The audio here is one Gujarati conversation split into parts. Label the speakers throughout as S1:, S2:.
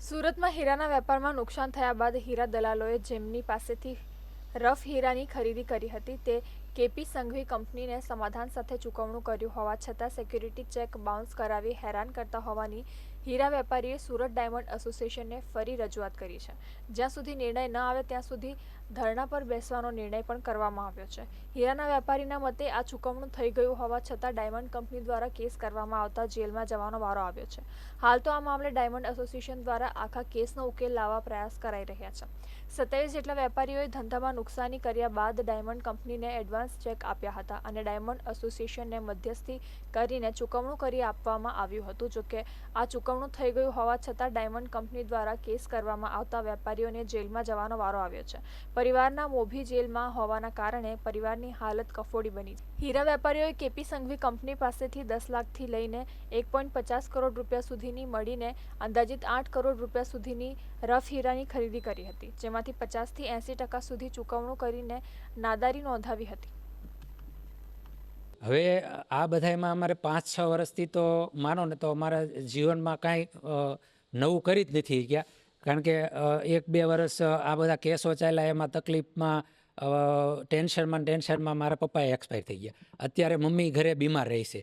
S1: સુરતમાં હીરાના વેપારમાં નુકસાન થયા બાદ હીરા દલાલોએ જેમની પાસેથી રફ હીરાની ખરીદી કરી હતી તે કેપી સંઘવી કંપનીને સમાધાન સાથે ચૂકવણું કર્યું હોવા છતાં સિક્યુરિટી ચેક બાઉન્સ કરાવી હેરાન કરતા હોવાની હીરા વેપારીએ સુરત ડાયમંડ એસોસિએશનને ફરી રજૂઆત કરી છે. જ્યાં સુધી નિર્ણય ન આવે ત્યાં સુધી ધરણા પર બેસવાનો નિર્ણય પણ કરવામાં આવ્યો છે. હીરાના વેપારીના મતે આ ચૂકવણું થઈ ગયું હોવા છતાં ડાયમંડ કંપની દ્વારા કેસ કરવામાં આવતા જેલમાં જવાનો વારો આવ્યો છે. હાલ તો આ મામલે ડાયમંડ એસોસિએશન દ્વારા આખા કેસનો ઉકેલ લાવવા પ્રયાસ કરાઈ રહ્યા છે. સત્યાવીસ જેટલા વેપારીઓએ ધંધામાં નુકસાની કર્યા બાદ ડાયમંડ કંપનીને એડવાન્સ ચેક આપ્યા હતા અને ડાયમંડ એસોસિએશનને મધ્યસ્થી કરીને ચૂકવણું કરી આપવામાં આવ્યું હતું. જોકે આ ચૂકવણું થઈ ગયું હોવા છતાં ડાયમંડ કંપની દ્વારા કેસ કરવામાં આવતા વેપારીઓને જેલમાં જવાનો વારો આવ્યો છે. પરિવારના મોભી જેલમાં હોવાના કારણે પરિવારની હાલત કફોડી બની હીરા વેપારીઓએ કેપી સંઘવી કંપની પાસેથી દસ લાખથી લઈને એક પોઈન્ટ પચાસ કરોડ રૂપિયા સુધીની મળીને અંદાજિત આઠ કરોડ રૂપિયા સુધીની રફ હીરાની ખરીદી કરી હતી, જેમાંથી પચાસથી એંસી ટકા સુધી ચૂકવણું કરીને નાદારી નોંધાવી હતી.
S2: હવે આ બધામાં અમારે પાંચ, છ વર્ષથી તો માનો ને તો અમારા જીવનમાં કાંઈ નવું કરી જ નથી ગયા કારણ કે એક, બે વર્ષ આ બધા કેસો ચાલ્યા, એમાં તકલીફમાં ટેન્શનમાં ટેન્શનમાં મારા પપ્પાએ એક્સપાયર થઈ ગયા. અત્યારે મમ્મી ઘરે બીમાર રહી છે.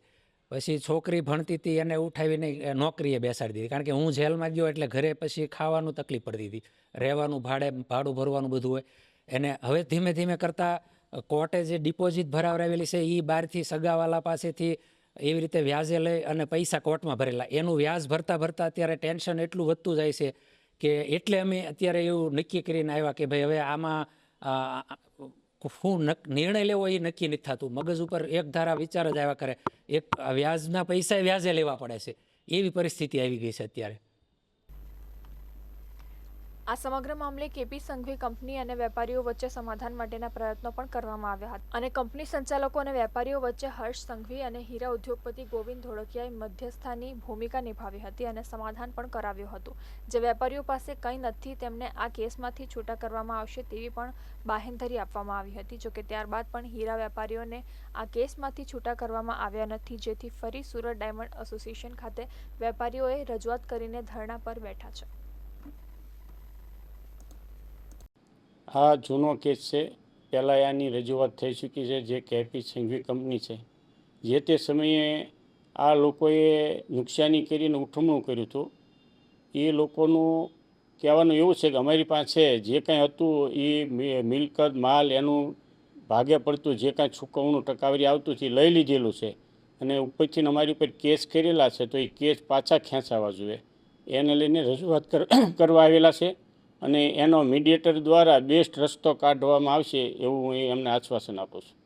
S2: પછી છોકરી ભણતી હતી, એને ઉઠાવીને નોકરીએ બેસાડી દીધી. કારણ કે હું જેલમાં ગયો એટલે ઘરે પછી ખાવાનું તકલીફ પડતી હતી. રહેવાનું ભાડે, ભાડું ભરવાનું બધું હોય. એને હવે ધીમે ધીમે કરતાં કોર્ટે જે ડિપોઝિટ ભરાવરાવેલી છે એ બહારથી સગાવાલા પાસેથી એવી રીતે વ્યાજે લઈ અને પૈસા કોર્ટમાં ભરેલા. એનું વ્યાજ ભરતા ભરતા અત્યારે ટેન્શન એટલું વધતું જાય છે કે એટલે અમે અત્યારે એવું નક્કી કરીને આવ્યા કે ભાઈ હવે આમાં શું નિર્ણય લેવો એ નક્કી નથી થતું. મગજ ઉપર એક ધારા વિચાર જ આવ્યા કરે. એક વ્યાજના પૈસા વ્યાજે લેવા પડે છે. એવી પરિસ્થિતિ આવી ગઈ છે અત્યારે.
S1: આ સમગ્ર મામલે કેપી સંઘવી કંપની અને વેપારીઓ વચ્ચે સમાધાન માટેના પ્રયત્નો પણ કરવામાં આવ્યા હતા. અને કંપની સંચાલકો અને વેપારીઓ વચ્ચે હર્ષ સંઘવી અને હીરા ઉદ્યોગપતિ ગોવિંદ ધોળકિયાએ મધ્યસ્થાની ભૂમિકા નિભાવી હતી અને સમાધાન પણ કરાવ્યું હતું. જે વેપારીઓ પાસે કંઈ નથી, તેમને આ કેસમાંથી છૂટા કરવામાં આવશે તેવી પણ બાહેંધરી આપવામાં આવી હતી, જોકે ત્યારબાદ પણ હીરા વેપારીઓને આ કેસમાંથી છૂટા કરવામાં આવ્યા નથી. જેથી ફરી સુરત ડાયમંડ એસોસિએશન ખાતે વેપારીઓએ રજૂઆત કરીને ધરણા પર બેઠા છે.
S3: આ જૂનો કેસ છે. પહેલાં આની રજૂઆત થઈ ચૂકી છે, જે કેપી સંઘવી કંપની છે. જે તે સમયે આ લોકોએ નુકસાની કરીને ઉઠમણું કર્યું હતું. એ લોકોનું કહેવાનું એવું છે કે અમારી પાસે જે કાંઈ હતું એ મિલકત, માલ એનું ભાગે પડતું જે કાંઈ ચૂકવણું ટકાવારી આવતું છે એ લઈ લીધેલું છે. અને ઉપરથી અમારી ઉપર કેસ કરેલા છે તો એ કેસ પાછા ખેંચાવા જોઈએ. એને લઈને રજૂઆત કર- કરવા આવેલા છે. અને એનો મીડિયેટર દ્વારા બેસ્ટ રસ્તો કાઢવામાં આવશે એવું હું એમને આશ્વાસન આપું છું.